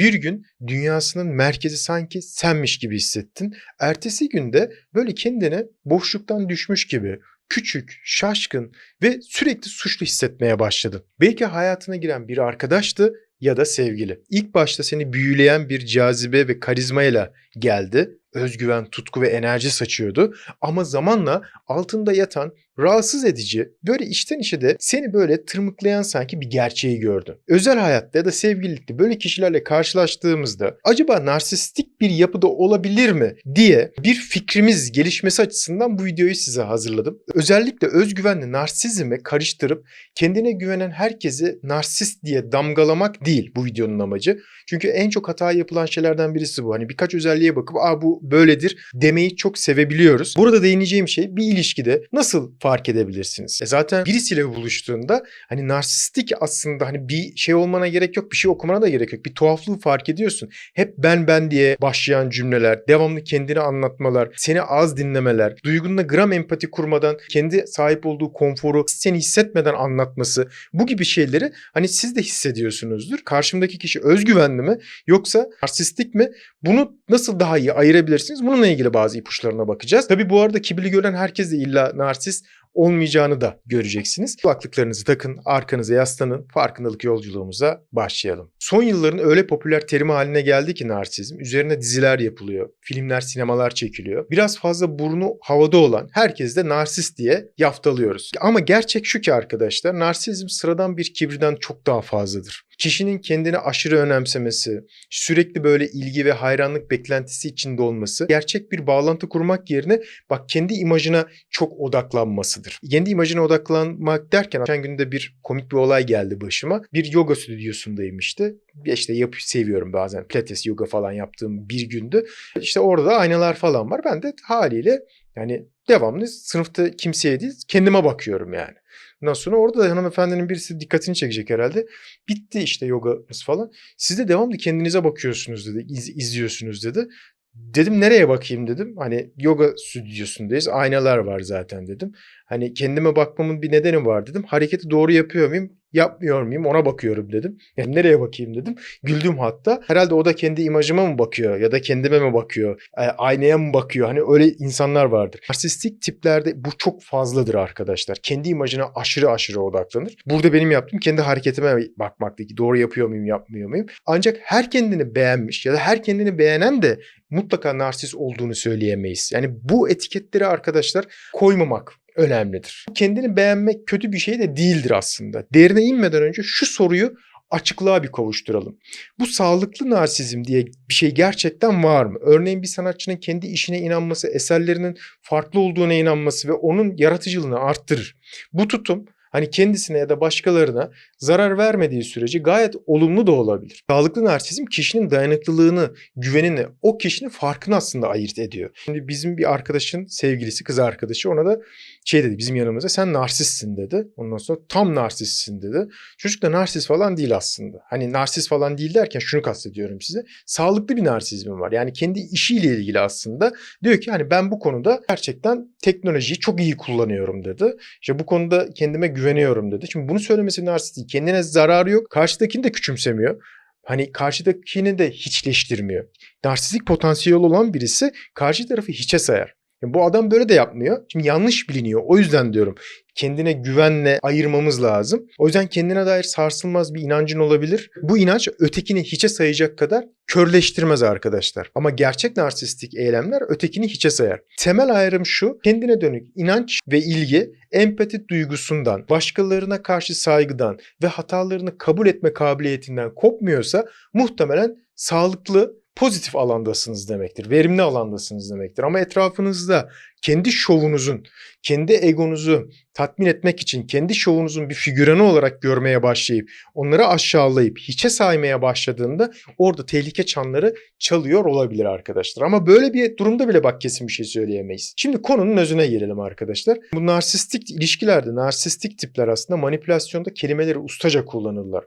Bir gün dünyasının merkezi sanki senmiş gibi hissettin. Ertesi günde böyle kendini boşluktan düşmüş gibi küçük, şaşkın ve sürekli suçlu hissetmeye başladın. Belki hayatına giren bir arkadaştı ya da sevgili. İlk başta seni büyüleyen bir cazibe ve karizmayla geldi. Özgüven, tutku ve enerji saçıyordu. Ama zamanla altında yatan rahatsız edici, böyle içten içe de seni böyle tırmıklayan sanki bir gerçeği gördün. Özel hayatta ya da sevgililikte böyle kişilerle karşılaştığımızda acaba narsistik bir yapıda olabilir mi diye bir fikrimiz gelişmesi açısından bu videoyu size hazırladım. Özellikle özgüvenle narsizmi karıştırıp kendine güvenen herkesi narsist diye damgalamak değil bu videonun amacı. Çünkü en çok hata yapılan şeylerden birisi bu. Hani birkaç özelliğe bakıp aa bu böyledir demeyi çok sevebiliyoruz. Burada değineceğim şey bir ilişkide nasıl fark edebilirsiniz? E zaten birisiyle buluştuğunda hani narsistik aslında hani bir şey olmana gerek yok, bir şey okumana da gerek yok. Bir tuhaflığı fark ediyorsun. Hep ben ben diye başlayan cümleler, devamlı kendini anlatmalar, seni az dinlemeler, duygunla gram empati kurmadan kendi sahip olduğu konforu seni hissetmeden anlatması bu gibi şeyleri hani siz de hissediyorsunuzdur. Karşımdaki kişi özgüvenli mi yoksa narsistik mi? Bunu nasıl daha iyi ayırabilirsiniz? Bununla ilgili bazı ipuçlarına bakacağız. Tabii bu arada kibirli gören herkes de illa narsist olmayacağını da göreceksiniz. Kulaklıklarınızı takın, arkanıza yaslanın, farkındalık yolculuğumuza başlayalım. Son yılların öyle popüler terimi haline geldi ki narsizm. Üzerine diziler yapılıyor, filmler, sinemalar çekiliyor. Biraz fazla burnu havada olan herkes de narsist diye yaftalıyoruz. Ama gerçek şu ki arkadaşlar, narsizm sıradan bir kibirden çok daha fazladır. Kişinin kendini aşırı önemsemesi, sürekli böyle ilgi ve hayranlık beklentisi içinde olması, gerçek bir bağlantı kurmak yerine bak kendi imajına çok odaklanmasıdır. Kendi imajına odaklanmak derken geçen günde bir komik bir olay geldi başıma. Bir yoga stüdyosundayım işte. İşte yapı seviyorum bazen pilates yoga falan yaptığım bir gündü. İşte orada aynalar falan var. Ben de haliyle yani devamlı sınıfta kimseye değil kendime bakıyorum yani. Ondan sonra orada da hanımefendinin birisi dikkatini çekecek herhalde. Bitti işte yogamız falan. Siz de devamlı kendinize bakıyorsunuz dedi. iz- izliyorsunuz dedi. Dedim nereye bakayım dedim. Hani yoga stüdyosundayız. Aynalar var zaten dedim. Hani kendime bakmamın bir nedeni var dedim. Hareketi doğru yapıyor muyum? Yapmıyor muyum? Ona bakıyorum dedim. Yani nereye bakayım dedim. Güldüm hatta. Herhalde o da kendi imajıma mı bakıyor ya da kendime mi bakıyor? E, aynaya mı bakıyor? Hani öyle insanlar vardır. Narsistik tiplerde bu çok fazladır arkadaşlar. Kendi imajına aşırı aşırı odaklanır. Burada benim yaptığım kendi hareketime bakmaktaki doğru yapıyor muyum yapmıyor muyum? Ancak her kendini beğenmiş ya da her kendini beğenen de mutlaka narsist olduğunu söyleyemeyiz. Yani bu etiketleri arkadaşlar koymamak önemlidir. Kendini beğenmek kötü bir şey de değildir aslında. Derine inmeden önce şu soruyu açıklığa bir kavuşturalım. Bu sağlıklı narsizm diye bir şey gerçekten var mı? Örneğin bir sanatçının kendi işine inanması, eserlerinin farklı olduğuna inanması ve onun yaratıcılığını arttırır. Bu tutum hani kendisine ya da başkalarına zarar vermediği sürece gayet olumlu da olabilir. Sağlıklı narsizm kişinin dayanıklılığını, güvenini, o kişinin farkını aslında ayırt ediyor. Şimdi bizim bir arkadaşın sevgilisi, kız arkadaşı ona da şey dedi bizim yanımıza sen narsistsin dedi. Ondan sonra tam narsistsin dedi. Çocuk da narsist falan değil aslında. Hani narsist falan değil derken şunu kastediyorum size. Sağlıklı bir narsizmi var. Yani kendi işiyle ilgili aslında. Diyor ki hani ben bu konuda gerçekten teknolojiyi çok iyi kullanıyorum dedi. İşte bu konuda kendime güveniyorum dedi. Şimdi bunu söylemesi narsist değil. Kendine zararı yok. Karşıdakini de küçümsemiyor. Hani karşıdakini de hiçleştirmiyor. Narsistik potansiyeli olan birisi karşı tarafı hiçe sayar. Yani bu adam böyle de yapmıyor. Şimdi yanlış biliniyor. O yüzden diyorum kendine güvenle ayırmamız lazım. O yüzden kendine dair sarsılmaz bir inancın olabilir. Bu inanç ötekini hiçe sayacak kadar körleştirmez arkadaşlar. Ama gerçek narsistik eylemler ötekini hiçe sayar. Temel ayrım şu, kendine dönük inanç ve ilgi empati duygusundan, başkalarına karşı saygıdan ve hatalarını kabul etme kabiliyetinden kopmuyorsa muhtemelen sağlıklı pozitif alandasınız demektir. Verimli alandasınız demektir. Ama etrafınızda kendi şovunuzun, kendi egonuzu tatmin etmek için kendi şovunuzun bir figüranı olarak görmeye başlayıp onları aşağılayıp hiçe saymaya başladığında orada tehlike çanları çalıyor olabilir arkadaşlar. Ama böyle bir durumda bile bak kesin bir şey söyleyemeyiz. Şimdi konunun özüne gelelim arkadaşlar. Bu narsistik ilişkilerde narsistik tipler aslında manipülasyonda kelimeleri ustaca kullanırlar.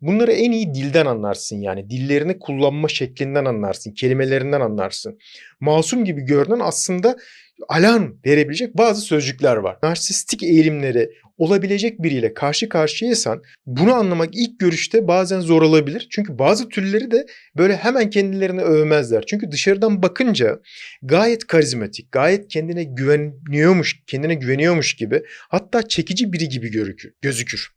Bunları en iyi dilden anlarsın yani. Dillerini kullanma şeklinden anlarsın, kelimelerinden anlarsın. Masum gibi görünen aslında alarm verebilecek bazı sözcükler var. Narsistik eğilimleri olabilecek biriyle karşı karşıyaysan bunu anlamak ilk görüşte bazen zor olabilir. Çünkü bazı türleri de böyle hemen kendilerini övmezler. Çünkü dışarıdan bakınca gayet karizmatik, gayet kendine güveniyormuş, kendine güveniyormuş gibi hatta çekici biri gibi görükür, gözükür.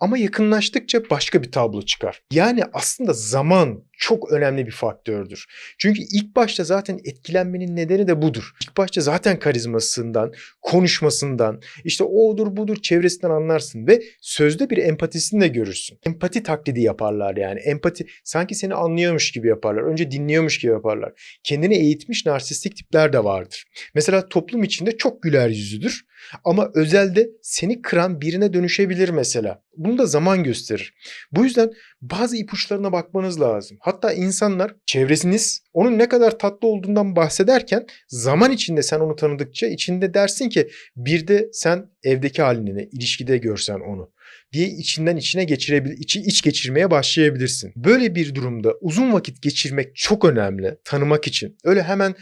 Ama yakınlaştıkça başka bir tablo çıkar. Yani aslında zaman çok önemli bir faktördür. Çünkü ilk başta zaten etkilenmenin nedeni de budur. İlk başta zaten karizmasından, konuşmasından, işte odur budur çevresinden anlarsın ve sözde bir empatisini de görürsün. Empati taklidi yaparlar yani. Empati sanki seni anlıyormuş gibi yaparlar. Önce dinliyormuş gibi yaparlar. Kendini eğitmiş narsistik tipler de vardır. Mesela toplum içinde çok güler yüzlüdür ama özelde seni kıran birine dönüşebilir mesela. Bunu da zaman gösterir. Bu yüzden bazı ipuçlarına bakmanız lazım. Hatta insanlar, çevresiniz onun ne kadar tatlı olduğundan bahsederken zaman içinde sen onu tanıdıkça içinde dersin ki bir de sen evdeki halini, ilişkide görsen onu diye içinden içine geçirebil içi iç geçirmeye başlayabilirsin. Böyle bir durumda uzun vakit geçirmek çok önemli tanımak için. Öyle hemen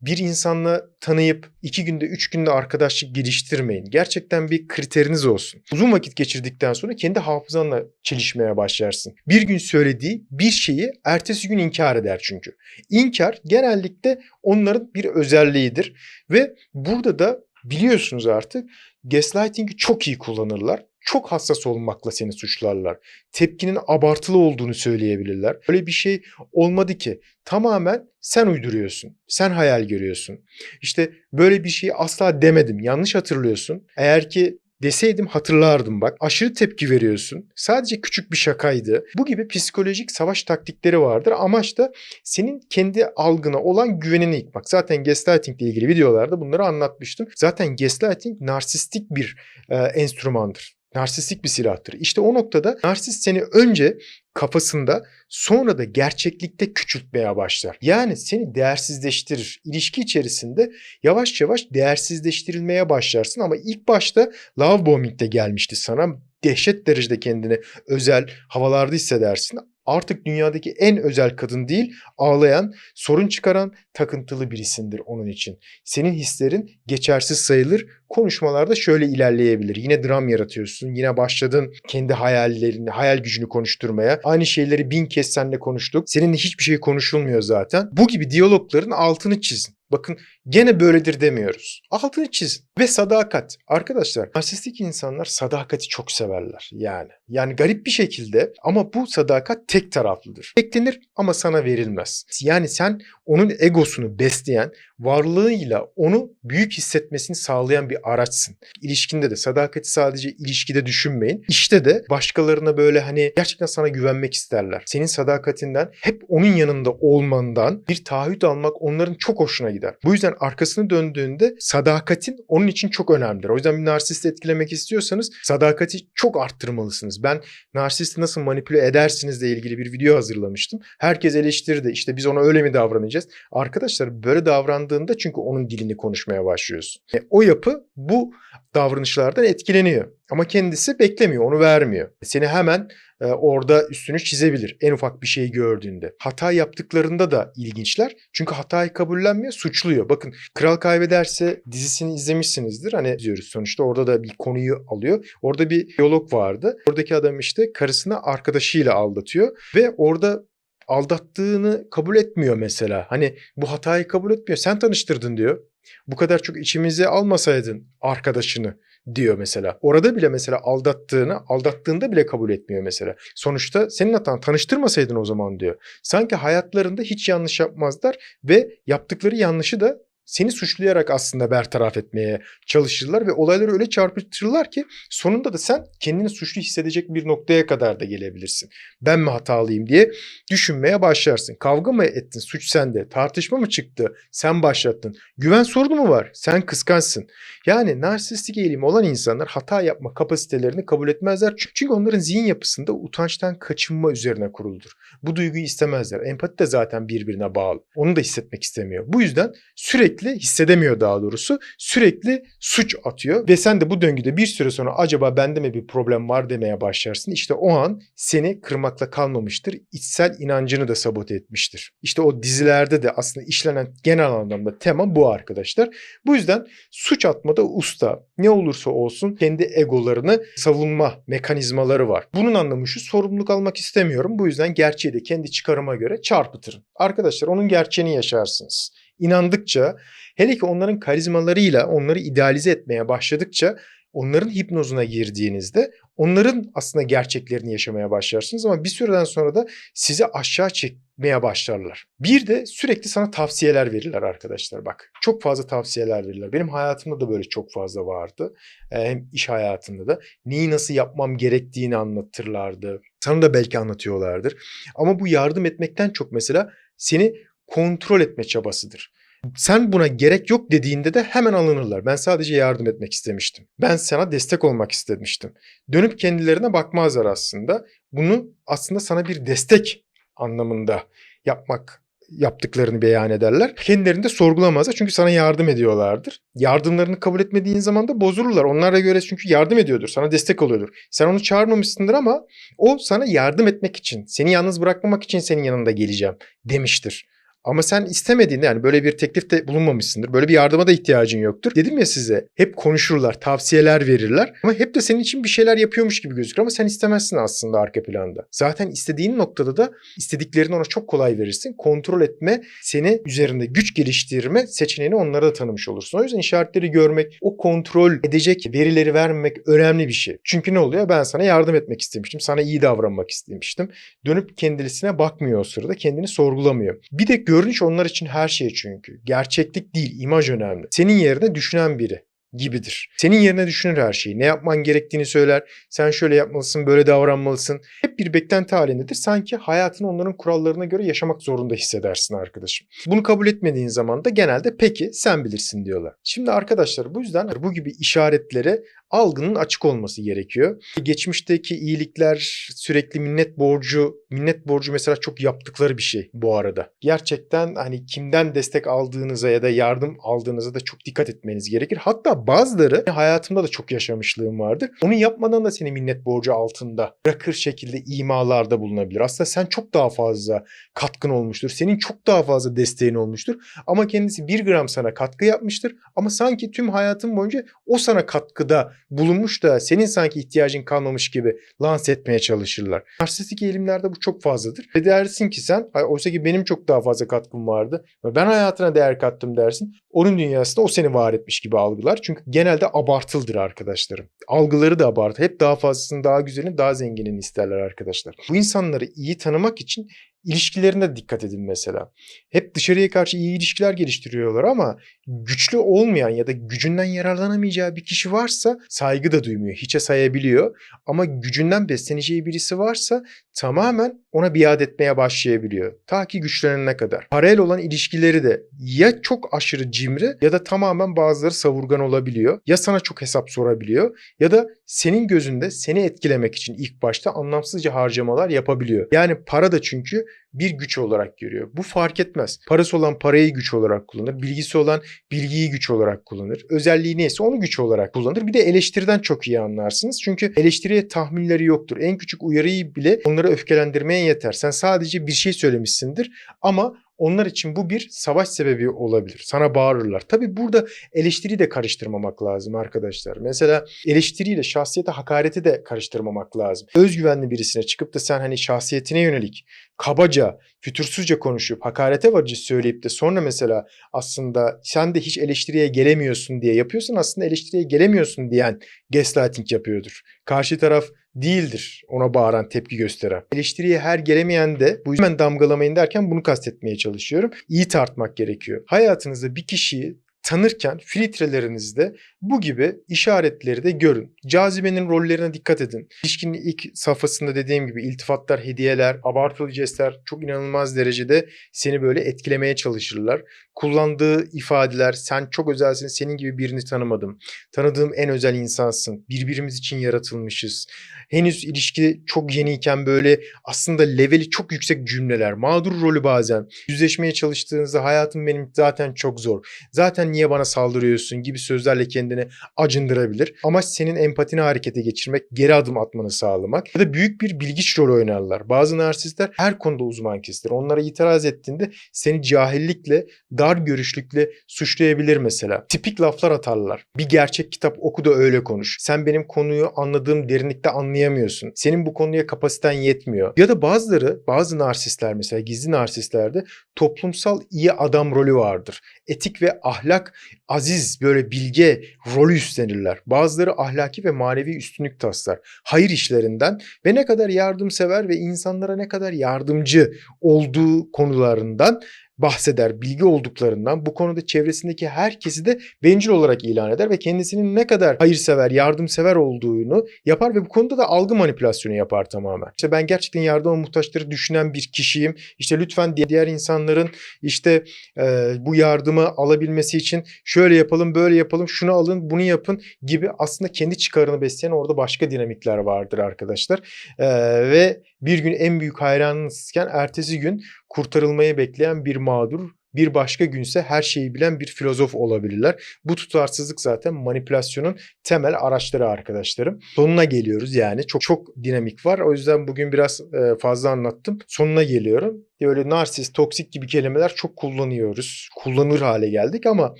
bir insanla tanıyıp iki günde üç günde arkadaşlık geliştirmeyin. Gerçekten bir kriteriniz olsun. Uzun vakit geçirdikten sonra kendi hafızanla çelişmeye başlarsın. Bir gün söylediği bir şeyi ertesi gün inkar eder çünkü. İnkar genellikle onların bir özelliğidir ve burada da biliyorsunuz artık gaslighting'i çok iyi kullanırlar çok hassas olmakla seni suçlarlar. Tepkinin abartılı olduğunu söyleyebilirler. Öyle bir şey olmadı ki. Tamamen sen uyduruyorsun. Sen hayal görüyorsun. İşte böyle bir şeyi asla demedim. Yanlış hatırlıyorsun. Eğer ki deseydim hatırlardım bak. Aşırı tepki veriyorsun. Sadece küçük bir şakaydı. Bu gibi psikolojik savaş taktikleri vardır. Amaç da senin kendi algına olan güvenini yıkmak. Zaten gaslighting ile ilgili videolarda bunları anlatmıştım. Zaten gaslighting narsistik bir e, enstrümandır. Narsistik bir silahtır. İşte o noktada narsist seni önce kafasında sonra da gerçeklikte küçültmeye başlar. Yani seni değersizleştirir. İlişki içerisinde yavaş yavaş değersizleştirilmeye başlarsın ama ilk başta love bombing'de gelmişti sana. Dehşet derecede kendini özel havalarda hissedersin artık dünyadaki en özel kadın değil, ağlayan, sorun çıkaran, takıntılı birisindir onun için. Senin hislerin geçersiz sayılır. Konuşmalarda şöyle ilerleyebilir. Yine dram yaratıyorsun. Yine başladın kendi hayallerini, hayal gücünü konuşturmaya. Aynı şeyleri bin kez seninle konuştuk. Seninle hiçbir şey konuşulmuyor zaten. Bu gibi diyalogların altını çizin. Bakın gene böyledir demiyoruz. Altını çizin. Ve sadakat. Arkadaşlar narsistik insanlar sadakati çok severler yani. Yani garip bir şekilde ama bu sadakat tek taraflıdır. Beklenir ama sana verilmez. Yani sen onun egosunu besleyen, varlığıyla onu büyük hissetmesini sağlayan bir araçsın. İlişkinde de sadakati sadece ilişkide düşünmeyin. İşte de başkalarına böyle hani gerçekten sana güvenmek isterler. Senin sadakatinden hep onun yanında olmandan bir taahhüt almak onların çok hoşuna gider. Bu yüzden arkasını döndüğünde sadakatin onun için çok önemlidir. O yüzden bir narsist etkilemek istiyorsanız sadakati çok arttırmalısınız. Ben narsisti nasıl manipüle edersinizle ilgili bir video hazırlamıştım. Herkes eleştirdi. İşte biz ona öyle mi davranacağız? Arkadaşlar böyle davrandığında çünkü onun dilini konuşmaya başlıyorsun. E, o yapı bu davranışlardan etkileniyor. Ama kendisi beklemiyor, onu vermiyor. Seni hemen e, orada üstünü çizebilir en ufak bir şey gördüğünde. Hata yaptıklarında da ilginçler. Çünkü hatayı kabullenmiyor, suçluyor. Bakın Kral Kaybederse dizisini izlemişsinizdir. Hani diyoruz sonuçta orada da bir konuyu alıyor. Orada bir diyalog vardı. Oradaki adam işte karısını arkadaşıyla aldatıyor ve orada aldattığını kabul etmiyor mesela. Hani bu hatayı kabul etmiyor. Sen tanıştırdın diyor. Bu kadar çok içimize almasaydın arkadaşını diyor mesela. Orada bile mesela aldattığını, aldattığında bile kabul etmiyor mesela. Sonuçta senin hatan tanıştırmasaydın o zaman diyor. Sanki hayatlarında hiç yanlış yapmazlar ve yaptıkları yanlışı da seni suçlayarak aslında bertaraf etmeye çalışırlar ve olayları öyle çarpıtırlar ki sonunda da sen kendini suçlu hissedecek bir noktaya kadar da gelebilirsin. Ben mi hatalıyım diye düşünmeye başlarsın. Kavga mı ettin? Suç sende. Tartışma mı çıktı? Sen başlattın. Güven sorunu mu var? Sen kıskançsın. Yani narsistik eğilim olan insanlar hata yapma kapasitelerini kabul etmezler. Çünkü onların zihin yapısında utançtan kaçınma üzerine kuruludur. Bu duyguyu istemezler. Empati de zaten birbirine bağlı. Onu da hissetmek istemiyor. Bu yüzden sürekli sürekli hissedemiyor daha doğrusu. Sürekli suç atıyor ve sen de bu döngüde bir süre sonra acaba bende mi bir problem var demeye başlarsın. İşte o an seni kırmakla kalmamıştır. İçsel inancını da sabote etmiştir. İşte o dizilerde de aslında işlenen genel anlamda tema bu arkadaşlar. Bu yüzden suç atmada usta ne olursa olsun kendi egolarını savunma mekanizmaları var. Bunun anlamı şu sorumluluk almak istemiyorum. Bu yüzden gerçeği de kendi çıkarıma göre çarpıtırım. Arkadaşlar onun gerçeğini yaşarsınız. İnandıkça hele ki onların karizmalarıyla onları idealize etmeye başladıkça onların hipnozuna girdiğinizde onların aslında gerçeklerini yaşamaya başlarsınız ama bir süreden sonra da sizi aşağı çekmeye başlarlar. Bir de sürekli sana tavsiyeler verirler arkadaşlar bak. Çok fazla tavsiyeler verirler. Benim hayatımda da böyle çok fazla vardı. Ee, Hem iş hayatında da neyi nasıl yapmam gerektiğini anlatırlardı. Sana da belki anlatıyorlardır. Ama bu yardım etmekten çok mesela seni kontrol etme çabasıdır. Sen buna gerek yok dediğinde de hemen alınırlar. Ben sadece yardım etmek istemiştim. Ben sana destek olmak istemiştim. Dönüp kendilerine bakmazlar aslında. Bunu aslında sana bir destek anlamında yapmak yaptıklarını beyan ederler. Kendilerini de sorgulamazlar çünkü sana yardım ediyorlardır. Yardımlarını kabul etmediğin zaman da bozulurlar. Onlara göre çünkü yardım ediyordur, sana destek oluyordur. Sen onu çağırmamışsındır ama o sana yardım etmek için, seni yalnız bırakmamak için senin yanında geleceğim demiştir. Ama sen istemediğinde yani böyle bir teklifte bulunmamışsındır. Böyle bir yardıma da ihtiyacın yoktur. Dedim ya size hep konuşurlar, tavsiyeler verirler. Ama hep de senin için bir şeyler yapıyormuş gibi gözükür ama sen istemezsin aslında arka planda. Zaten istediğin noktada da istediklerini ona çok kolay verirsin. Kontrol etme, seni üzerinde güç geliştirme seçeneğini onlara da tanımış olursun. O yüzden işaretleri görmek, o kontrol edecek verileri vermemek önemli bir şey. Çünkü ne oluyor? Ben sana yardım etmek istemiştim. Sana iyi davranmak istemiştim. Dönüp kendisine bakmıyor o sırada. Kendini sorgulamıyor. Bir de görünüş onlar için her şey çünkü. Gerçeklik değil, imaj önemli. Senin yerine düşünen biri gibidir. Senin yerine düşünür her şeyi. Ne yapman gerektiğini söyler. Sen şöyle yapmalısın, böyle davranmalısın. Hep bir beklenti halindedir. Sanki hayatını onların kurallarına göre yaşamak zorunda hissedersin arkadaşım. Bunu kabul etmediğin zaman da genelde peki sen bilirsin diyorlar. Şimdi arkadaşlar bu yüzden bu gibi işaretlere algının açık olması gerekiyor. Geçmişteki iyilikler sürekli minnet borcu, minnet borcu mesela çok yaptıkları bir şey bu arada. Gerçekten hani kimden destek aldığınıza ya da yardım aldığınıza da çok dikkat etmeniz gerekir. Hatta bazıları hayatımda da çok yaşamışlığım vardır. Onu yapmadan da seni minnet borcu altında bırakır şekilde imalarda bulunabilir. Aslında sen çok daha fazla katkın olmuştur. Senin çok daha fazla desteğin olmuştur. Ama kendisi bir gram sana katkı yapmıştır. Ama sanki tüm hayatın boyunca o sana katkıda bulunmuş da senin sanki ihtiyacın kalmamış gibi lanse etmeye çalışırlar. Narsistik eğilimlerde bu çok fazladır. Ve dersin ki sen "Ay, oysa ki benim çok daha fazla katkım vardı ve ben hayatına değer kattım dersin. Onun dünyasında o seni var etmiş gibi algılar. Çünkü genelde abartıldır arkadaşlarım. Algıları da abartı. Hep daha fazlasını, daha güzelini, daha zenginini isterler arkadaşlar. Bu insanları iyi tanımak için ilişkilerine dikkat edin mesela. Hep dışarıya karşı iyi ilişkiler geliştiriyorlar ama güçlü olmayan ya da gücünden yararlanamayacağı bir kişi varsa saygı da duymuyor. Hiçe sayabiliyor. Ama gücünden besleneceği birisi varsa tamamen ona biat etmeye başlayabiliyor. Ta ki güçlenene kadar. Paralel olan ilişkileri de ya çok aşırı cimri ya da tamamen bazıları savurgan olabiliyor. Ya sana çok hesap sorabiliyor ya da senin gözünde seni etkilemek için ilk başta anlamsızca harcamalar yapabiliyor. Yani para da çünkü bir güç olarak görüyor. Bu fark etmez. Parası olan parayı güç olarak kullanır. Bilgisi olan bilgiyi güç olarak kullanır. Özelliği neyse onu güç olarak kullanır. Bir de eleştiriden çok iyi anlarsınız. Çünkü eleştiriye tahminleri yoktur. En küçük uyarıyı bile onları öfkelendirmeye yeter. Sen sadece bir şey söylemişsindir ama onlar için bu bir savaş sebebi olabilir. Sana bağırırlar. Tabi burada eleştiriyi de karıştırmamak lazım arkadaşlar. Mesela eleştiriyle şahsiyete hakareti de karıştırmamak lazım. Özgüvenli birisine çıkıp da sen hani şahsiyetine yönelik kabaca, fütursuzca konuşup hakarete varıcı söyleyip de sonra mesela aslında sen de hiç eleştiriye gelemiyorsun diye yapıyorsan aslında eleştiriye gelemiyorsun diyen gaslighting yapıyordur. Karşı taraf değildir ona bağıran, tepki gösteren. Eleştiriye her gelemeyen de bu hemen damgalamayın derken bunu kastetmeye çalışıyorum. İyi tartmak gerekiyor. Hayatınızda bir kişiyi tanırken filtrelerinizde bu gibi işaretleri de görün. Cazibenin rollerine dikkat edin. İlişkinin ilk safhasında dediğim gibi iltifatlar, hediyeler, abartılı jestler çok inanılmaz derecede seni böyle etkilemeye çalışırlar. Kullandığı ifadeler sen çok özelsin, senin gibi birini tanımadım. Tanıdığım en özel insansın. Birbirimiz için yaratılmışız. Henüz ilişki çok yeniyken böyle aslında leveli çok yüksek cümleler. Mağdur rolü bazen. Yüzleşmeye çalıştığınızda hayatım benim zaten çok zor. Zaten niye bana saldırıyorsun gibi sözlerle kendini acındırabilir. Amaç senin empatini harekete geçirmek, geri adım atmanı sağlamak. Ya da büyük bir bilgiç rol oynarlar. Bazı narsistler her konuda uzman kesilir. Onlara itiraz ettiğinde seni cahillikle, dar görüşlükle suçlayabilir mesela. Tipik laflar atarlar. Bir gerçek kitap oku da öyle konuş. Sen benim konuyu anladığım derinlikte anlayamıyorsun. Senin bu konuya kapasiten yetmiyor. Ya da bazıları, bazı narsistler mesela gizli narsistlerde toplumsal iyi adam rolü vardır. Etik ve ahlak aziz böyle bilge rolü üstlenirler. Bazıları ahlaki ve manevi üstünlük taslar. Hayır işlerinden ve ne kadar yardımsever ve insanlara ne kadar yardımcı olduğu konularından bahseder, bilgi olduklarından bu konuda çevresindeki herkesi de bencil olarak ilan eder ve kendisinin ne kadar hayırsever, yardımsever olduğunu yapar ve bu konuda da algı manipülasyonu yapar tamamen. İşte ben gerçekten yardıma muhtaçları düşünen bir kişiyim. İşte lütfen diğer insanların işte e, bu yardımı alabilmesi için şöyle yapalım, böyle yapalım, şunu alın, bunu yapın gibi aslında kendi çıkarını besleyen orada başka dinamikler vardır arkadaşlar. E, ve bir gün en büyük hayranınızken ertesi gün kurtarılmayı bekleyen bir mağdur, bir başka günse her şeyi bilen bir filozof olabilirler. Bu tutarsızlık zaten manipülasyonun temel araçları arkadaşlarım. Sonuna geliyoruz yani. Çok çok dinamik var. O yüzden bugün biraz e, fazla anlattım. Sonuna geliyorum. Böyle narsist, toksik gibi kelimeler çok kullanıyoruz. Kullanır hale geldik ama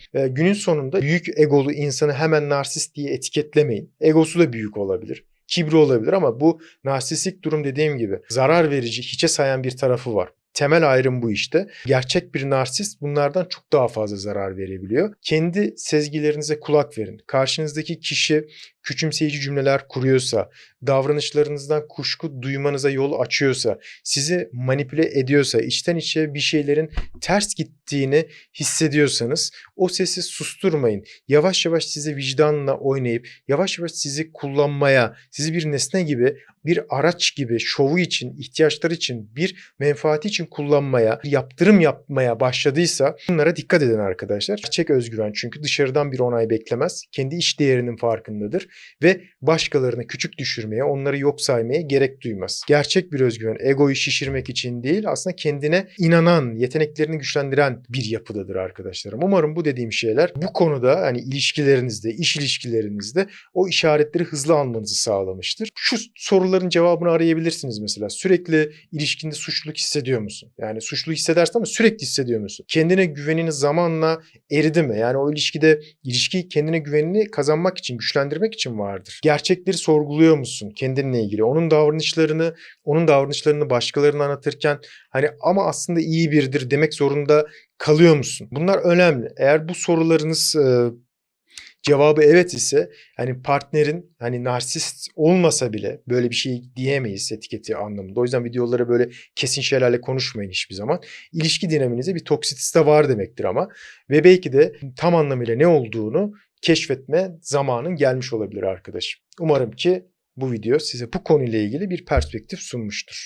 e, günün sonunda büyük egolu insanı hemen narsist diye etiketlemeyin. Egosu da büyük olabilir kibri olabilir ama bu narsistik durum dediğim gibi zarar verici, hiçe sayan bir tarafı var. Temel ayrım bu işte. Gerçek bir narsist bunlardan çok daha fazla zarar verebiliyor. Kendi sezgilerinize kulak verin. Karşınızdaki kişi küçümseyici cümleler kuruyorsa, davranışlarınızdan kuşku duymanıza yol açıyorsa, sizi manipüle ediyorsa, içten içe bir şeylerin ters gittiğini hissediyorsanız o sesi susturmayın. Yavaş yavaş sizi vicdanla oynayıp yavaş yavaş sizi kullanmaya, sizi bir nesne gibi, bir araç gibi şovu için, ihtiyaçları için, bir menfaati için kullanmaya, yaptırım yapmaya başladıysa bunlara dikkat edin arkadaşlar. Gerçek özgüven çünkü dışarıdan bir onay beklemez. Kendi iş değerinin farkındadır ve başkalarını küçük düşürmeye, onları yok saymaya gerek duymaz. Gerçek bir özgüven egoyu şişirmek için değil, aslında kendine inanan, yeteneklerini güçlendiren bir yapıdadır arkadaşlarım. Umarım bu dediğim şeyler bu konuda hani ilişkilerinizde, iş ilişkilerinizde o işaretleri hızlı almanızı sağlamıştır. Şu soruların cevabını arayabilirsiniz mesela. Sürekli ilişkinde suçluluk hissediyor musun? Yani suçlu hissedersin ama sürekli hissediyor musun? Kendine güvenini zamanla eridi mi? Yani o ilişkide ilişkiyi kendine güvenini kazanmak için, güçlendirmek için vardır. Gerçekleri sorguluyor musun kendinle ilgili? Onun davranışlarını, onun davranışlarını başkalarına anlatırken hani ama aslında iyi biridir demek zorunda kalıyor musun? Bunlar önemli. Eğer bu sorularınız e, cevabı evet ise hani partnerin hani narsist olmasa bile böyle bir şey diyemeyiz etiketi anlamında. O yüzden videolara böyle kesin şeylerle konuşmayın hiçbir zaman. İlişki dinaminize bir toksitiste var demektir ama ve belki de tam anlamıyla ne olduğunu keşfetme zamanın gelmiş olabilir arkadaşım. Umarım ki bu video size bu konuyla ilgili bir perspektif sunmuştur.